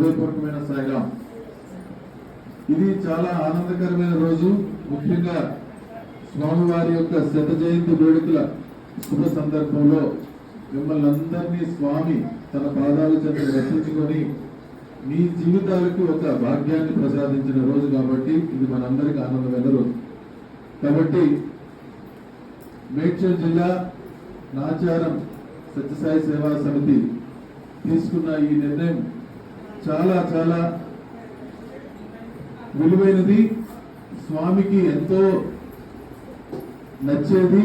హృదయపూర్వకమైన సాయిరాం. ఇది చాలా ఆనందకరమైన రోజు. ముఖ్యంగా స్వామివారి యొక్క శత జయంతి వేడుకల శుభ సందర్భంలో మిమ్మల్ని అందరినీ స్వామి తన పాదాల చెంత రక్షించుకొని మీ జీవితాలకు ఒక భాగ్యాన్ని ప్రసాదించిన రోజు కాబట్టి ఇది మనందరికీ ఆనందమైన రోజు కాబట్టి మేడ్చల్ జిల్లా నాచారం సత్యసాయి సేవా సమితి తీసుకున్న ఈ నిర్ణయం చాలా చాలా విలువైనది. స్వామికి ఎంతో నచ్చేది.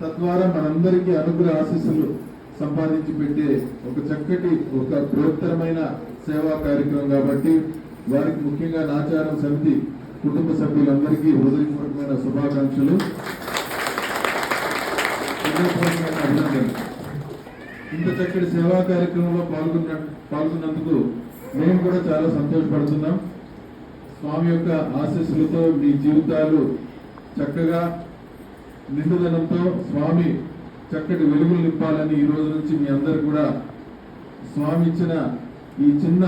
తద్వారా మనందరికీ అనుగ్రహ ఆశీస్సులు సంపాదించి పెట్టే ఒక చక్కటి ఒక బృహత్తరమైన సేవా కార్యక్రమం కాబట్టి వారికి ముఖ్యంగా నాచారం సమితి కుటుంబ సభ్యులందరికీ హృదయపూర్వకమైన శుభాకాంక్షలు. అభినందనలు. ఇంత చక్కటి సేవా కార్యక్రమంలో పాల్గొన్న పాల్గొన్నందుకు మేము కూడా చాలా సంతోషపడుతున్నాం. స్వామి యొక్క ఆశీస్సులతో మీ జీవితాలు చక్కగా నిండుదనంతో స్వామి చక్కటి వెలుగులు నింపాలని ఈ రోజు నుంచి మీ అందరు కూడా స్వామి ఇచ్చిన ఈ చిన్న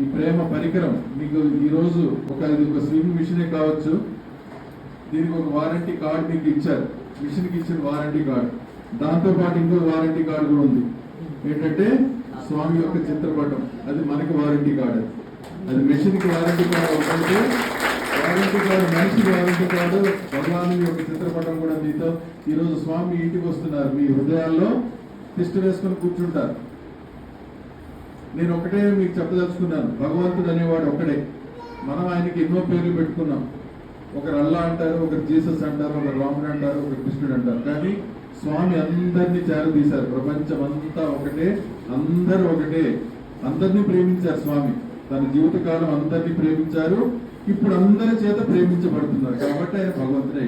ఈ ప్రేమ పరికరం మీకు ఈరోజు ఒక ఇది ఒక స్వింగ్ మిషనే కావచ్చు. దీనికి ఒక వారంటీ కార్డు మీకు ఇచ్చారు. మిషన్కి ఇచ్చిన వారంటీ కార్డు. దాంతో పాటు ఇంకో వారంటీ కార్డు కూడా ఉంది. ఏంటంటే స్వామి యొక్క చిత్రపటం. అది మనకి వారంటీ కార్డు అది మెషిన్కి వారంటీ కార్డు ఒకటి వారంటీ కార్డు మనిషికి వారంటీ కార్డు భగవాను యొక్క చిత్రపటం కూడా మీతో ఈరోజు స్వామి ఇంటికి వస్తున్నారు. మీ హృదయాల్లో తిష్ట వేసుకొని కూర్చుంటారు. నేను ఒకటే మీకు చెప్పదలుచుకున్నాను. భగవంతుడు అనేవాడు ఒకడే మనం ఆయనకి ఎన్నో పేర్లు పెట్టుకున్నాం. ఒకరు అల్లా అంటారు ఒకరు జీసస్ అంటారు ఒకరు రాముడు అంటారు ఒకరు కృష్ణుడు అంటారు. కానీ స్వామి అందరినీ చేరదీశారు. ప్రపంచం అంతా ఒకటే అందరూ ఒకటే. అందరినీ ప్రేమించారు స్వామి. తన జీవితకాలం అందరినీ ప్రేమించారు. ఇప్పుడు అందరి చేత ప్రేమించబడుతున్నారు. కాబట్టి ఆయన భగవంతుడే.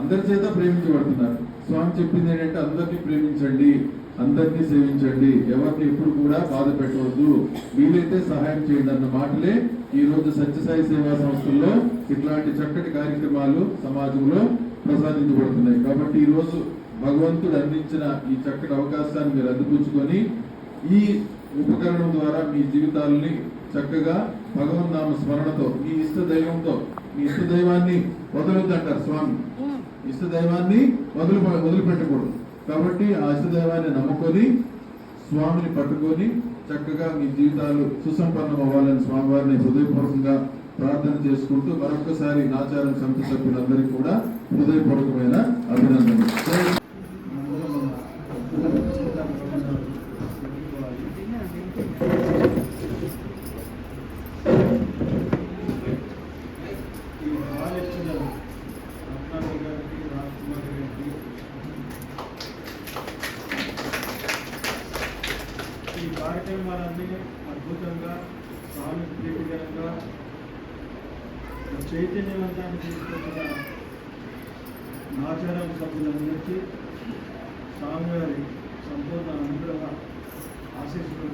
అందరి చేత ప్రేమించబడుతున్నారు. స్వామి చెప్పింది ఏంటంటే అందరినీ ప్రేమించండి అందరినీ సేవించండి. ఎవరిని ఎప్పుడు కూడా బాధ పెట్టవద్దు. వీలైతే సహాయం చేయండి అన్న మాటలే ఈ రోజు సత్యసాయి సేవా సంస్థల్లో ఇట్లాంటి చక్కటి కార్యక్రమాలు సమాజంలో ప్రసాదించబడుతున్నాయి. కాబట్టి ఈ రోజు భగవంతుడు అందించిన ఈ చక్కటి అవకాశాన్ని మీరు అందిపుచ్చుకొని ఈ ఉపకరణం ద్వారా మీ జీవితాలని చక్కగా భగవన్ నామ స్మరణతో మీ ఇష్ట దైవంతో మీ ఇష్ట దైవాన్ని వదలొద్దంటారు స్వామి. ఇష్ట దైవాన్ని వదిలి వదిలిపెట్టకూడదు. కాబట్టి ఆ ఇష్ట దైవాన్ని నమ్ముకొని స్వామిని పట్టుకొని చక్కగా మీ జీవితాలు సుసంపన్నం అవ్వాలని స్వామివారిని హృదయపూర్వకంగా ప్రార్థన చేసుకుంటూ మరొకసారి నాచారం సమితి సభ్యులందరికీ కూడా హృదయపూర్వకమైన అభినందనలు. ఈ కార్యక్రమాలన్నీ అద్భుతంగా స్వామి ప్రీతికరంగా చైతన్యవంతాన్ని తీసుకొచ్చిన నాచారం సభ్యులందరికీ స్వామివారి సంపూర్ణ అనుగ్రహ ఆశీస్సులు